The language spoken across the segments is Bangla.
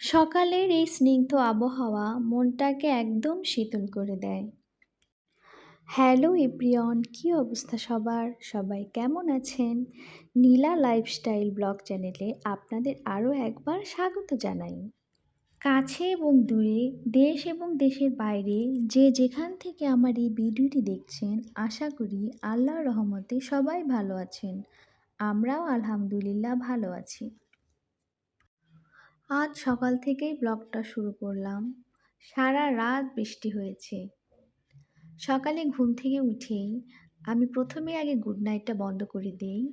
সকালের এই স্নিগ্ধ আবহাওয়া মনটাকে একদম শীতল করে দেয়। হ্যালো এপ্রিয়ন কী অবস্থা সবার? সবাই কেমন আছেন? নীলা লাইফস্টাইল ব্লগ চ্যানেলে আপনাদের আরও একবার স্বাগত জানাই। কাছে এবং দূরে, দেশ এবং দেশের বাইরে যে যেখান থেকে আমার এই ভিডিওটি দেখছেন, আশা করি আল্লাহর রহমতে সবাই ভালো আছেন। আমরাও আলহামদুলিল্লাহ ভালো আছি। আজ সকাল থেকেই ব্লগটা শুরু করলাম। সারা রাত বৃষ্টি হয়েছে। সকালে ঘুম থেকে উঠেই আমি প্রথমে আগে গুড নাইটটা বন্ধ করে দিই।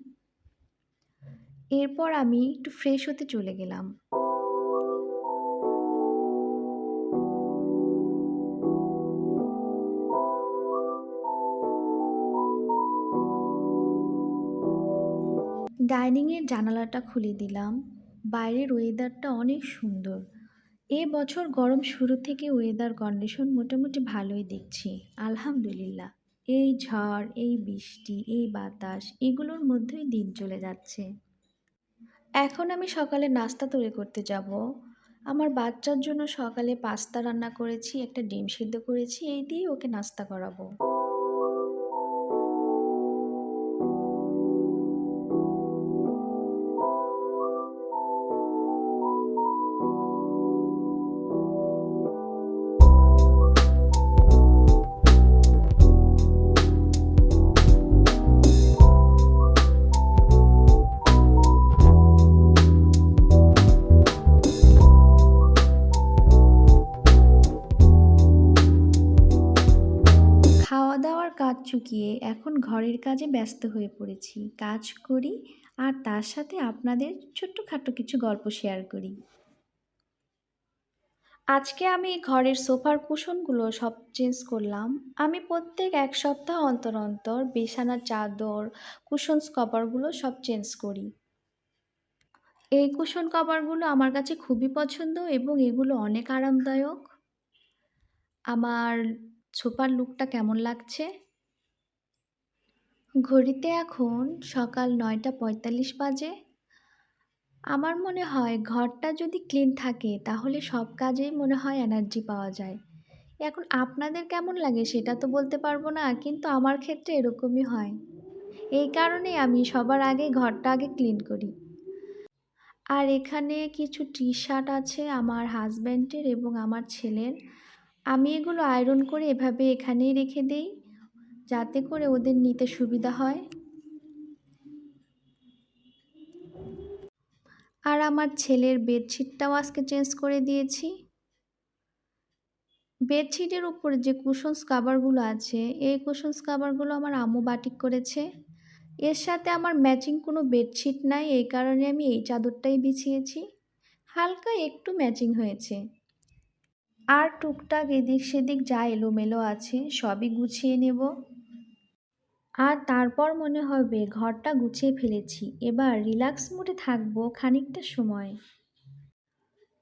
এরপর আমি একটু ফ্রেশ হতে চলে গেলাম। ডাইনিংয়ের জানালাটা খুলে দিলাম। বাইরের ওয়েদারটা অনেক সুন্দর। এ বছর গরম শুরু থেকে ওয়েদার কন্ডিশন মোটামুটি ভালোই দেখছি, আলহামদুলিল্লাহ। এই ঝড়, এই বৃষ্টি, এই বাতাস, এগুলোর মধ্যেই দিন চলে যাচ্ছে। এখন আমি সকালে নাস্তা তৈরি করতে যাব। আমার বাচ্চার জন্য সকালে পাস্তা রান্না করেছি, একটা ডিম সিদ্ধ করেছি, এই দিয়ে ওকে নাস্তা করাবো। চুকিয়ে এখন ঘরের কাজে ব্যস্ত হয়ে পড়েছি। কাজ করি আর তার সাথে আপনাদের ছোট্টখাটো কিছু গল্প শেয়ার করি। আজকে আমি ঘরের সোফার কুশনগুলো সব চেঞ্জ করলাম। আমি প্রত্যেক এক সপ্তাহ অন্তর অন্তর বিছানার চাদর কুশনস কভারগুলো সব চেঞ্জ করি। এই কুশন কভারগুলো আমার কাছে খুবই পছন্দ এবং এগুলো অনেক আরামদায়ক। আমার সোফার লুকটা কেমন লাগছে? ঘড়িতে এখন সকাল নয়টা পঁয়তাল্লিশ বাজে। আমার মনে হয় ঘরটা যদি ক্লিন থাকে, তাহলে সব কাজেই মনে হয় এনার্জি পাওয়া যায়। এখন আপনাদের কেমন লাগে সেটা তো বলতে পারব না, কিন্তু আমার ক্ষেত্রে এরকমই হয়। এই কারণে আমি সবার আগে ঘরটা আগে ক্লিন করি। আর এখানে কিছু টি শার্ট আছে আমার হাজব্যান্ডের এবং আমার ছেলের। আমি এগুলো আয়রন করে এভাবে এখানেই রেখে দেই। যাতে করে ওদের নিতে সুবিধা হয়। আর আমার ছেলের বেডশিটটাও আজকে চেঞ্জ করে দিয়েছি। বেডশিটের উপরে যে কুশনস কাভারগুলো আছে, এই কুশনস কাভারগুলো আমার আম্মু বাটিক করেছে। এর সাথে আমার ম্যাচিং কোনো বেডশিট নাই, এই কারণে আমি এই চাদরটাই বিছিয়েছি। হালকা একটু ম্যাচিং হয়েছে। আর টুকটাক এদিক সেদিক যা এলোমেলো আছে, সবই গুছিয়ে নেব। আর তারপর মনে হবে ঘরটা গুছিয়ে ফেলেছি। এবার রিল্যাক্স মোডে থাকব খানিকটা সময়।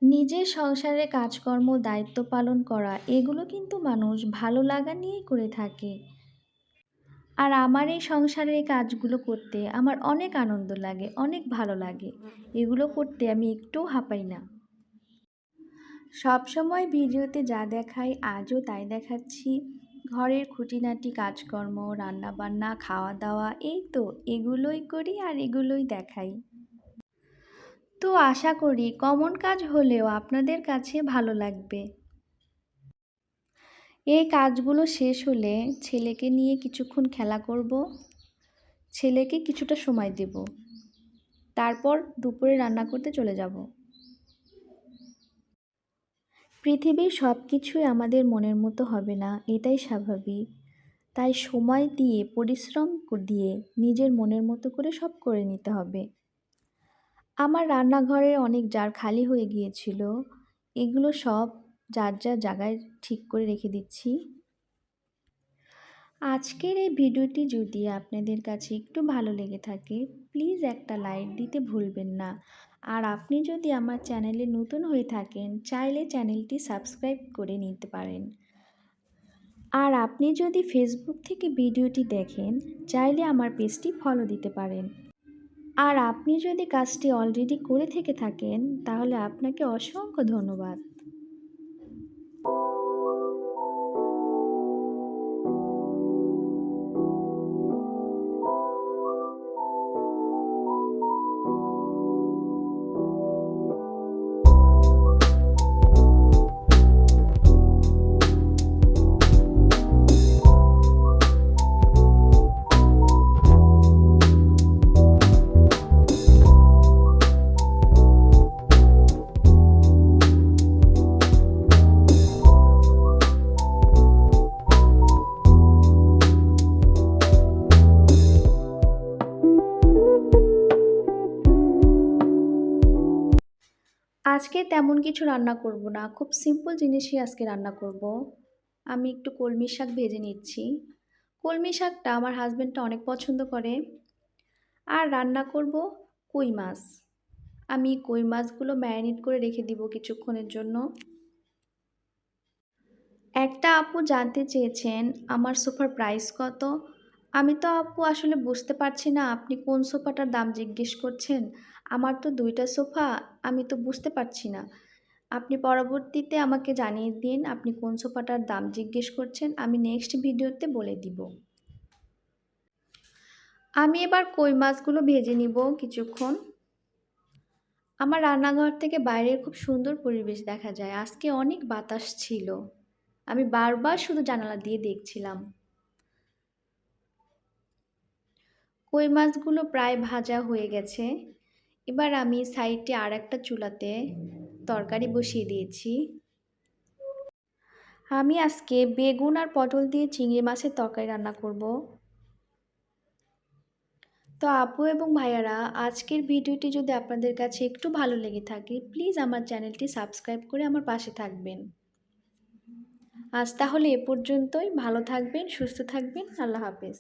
নিজের সংসারে কাজকর্ম, দায়িত্ব পালন করা, এগুলো কিন্তু মানুষ ভালো লাগা নিয়েই করে থাকে। আর আমার এই সংসারের কাজগুলো করতে আমার অনেক আনন্দ লাগে, অনেক ভালো লাগে। এগুলো করতে আমি একটুও হাঁপাই না। সবসময় ভিডিওতে যা দেখাই, আজও তাই দেখাচ্ছি। ঘরের খুঁটিনাটি কাজকর্ম, রান্নাবান্না খাওয়া দাওয়া এই তো, এগুলোই করি আর এগুলোই দেখাই। তো আশা করি কমন কাজ হলেও আপনাদের কাছে ভালো লাগবে। এই কাজগুলো শেষ হলে ছেলেকে নিয়ে কিছুক্ষণ খেলা করব। ছেলেকে কিছুটা সময় দেব। তারপর দুপুরে রান্না করতে চলে যাব। পৃথিবীর সব কিছুই আমাদের মনের মতো হবে না, এটাই স্বাভাবিক। তাই সময় দিয়ে, পরিশ্রম দিয়ে নিজের মনের মতো করে সব করে নিতে হবে। আমার রান্নাঘরে অনেক জার খালি হয়ে গিয়েছিল, এগুলো সব যার যা জায়গায় ঠিক করে রেখে দিচ্ছি। আজকের এই ভিডিওটি যদি আপনাদের কাছে একটু ভালো লেগে থাকে প্লিজ একটা লাইক দিতে ভুলবেন না। আর আপনি যদি আমার চ্যানেলে নতুন হয়ে থাকেন, চাইলে চ্যানেলটি সাবস্ক্রাইব করে নিতে পারেন। আর আপনি যদি ফেসবুক থেকে ভিডিওটি দেখেন, চাইলে আমার পেজটি ফলো দিতে পারেন। আর আপনি যদি কাজটি অলরেডি করে থেকে থাকেন, তাহলে আপনাকে অসংখ্য ধন্যবাদ। আজকে তেমন কিছু রান্না করব না। খুব সিম্পল জিনিসই আজকে রান্না করব। আমি একটু কলমি শাক ভেজে নিচ্ছি। কলমি শাকটা আমার হাজব্যান্ডটা অনেক পছন্দ করে। আর রান্না করব কই মাছ। আমি কই মাছগুলো ম্যারিনেট করে রেখে দিব কিছুক্ষণের জন্য। একটা আপু জানতে চেয়েছেন, আমার সোফার প্রাইস কত? আমি তো আপু আসলে বুঝতে পারছি না, আপনি কোন সোফাটার দাম জিজ্ঞেস করছেন? আমার তো দুইটা সোফা, আমি তো বুঝতে পারছি না। আপনি পরবর্তীতে আমাকে জানিয়ে দিন আপনি কোন সোফাটার দাম জিজ্ঞেস করছেন, আমি নেক্সট ভিডিওতে বলে দিব। আমি এবার কই মাছগুলো ভেজে নিব কিছুক্ষণ। আমার রান্নাঘর থেকে বাইরের খুব সুন্দর পরিবেশ দেখা যায়, আজকে অনেক বাতাস ছিল। আমি বারবার শুধু জানালা দিয়ে দেখছিলাম। কই মাছগুলো প্রায় ভাজা হয়ে গেছে। এবার আমি সাইডে আর একটা চুলাতে তরকারি বসিয়ে দিয়েছি। আমি আজকে বেগুন আর পটল দিয়ে চিংড়ি মাছের তরকারি রান্না করব। তো আপু এবং ভাইয়ারা, আজকের ভিডিওটি যদি আপনাদের কাছে একটু ভালো লেগে থাকে, প্লিজ আমার চ্যানেলটি সাবস্ক্রাইব করে আমার পাশে থাকবেন। আজ তাহলে এ পর্যন্তই। ভালো থাকবেন, সুস্থ থাকবেন। আল্লাহ হাফেজ।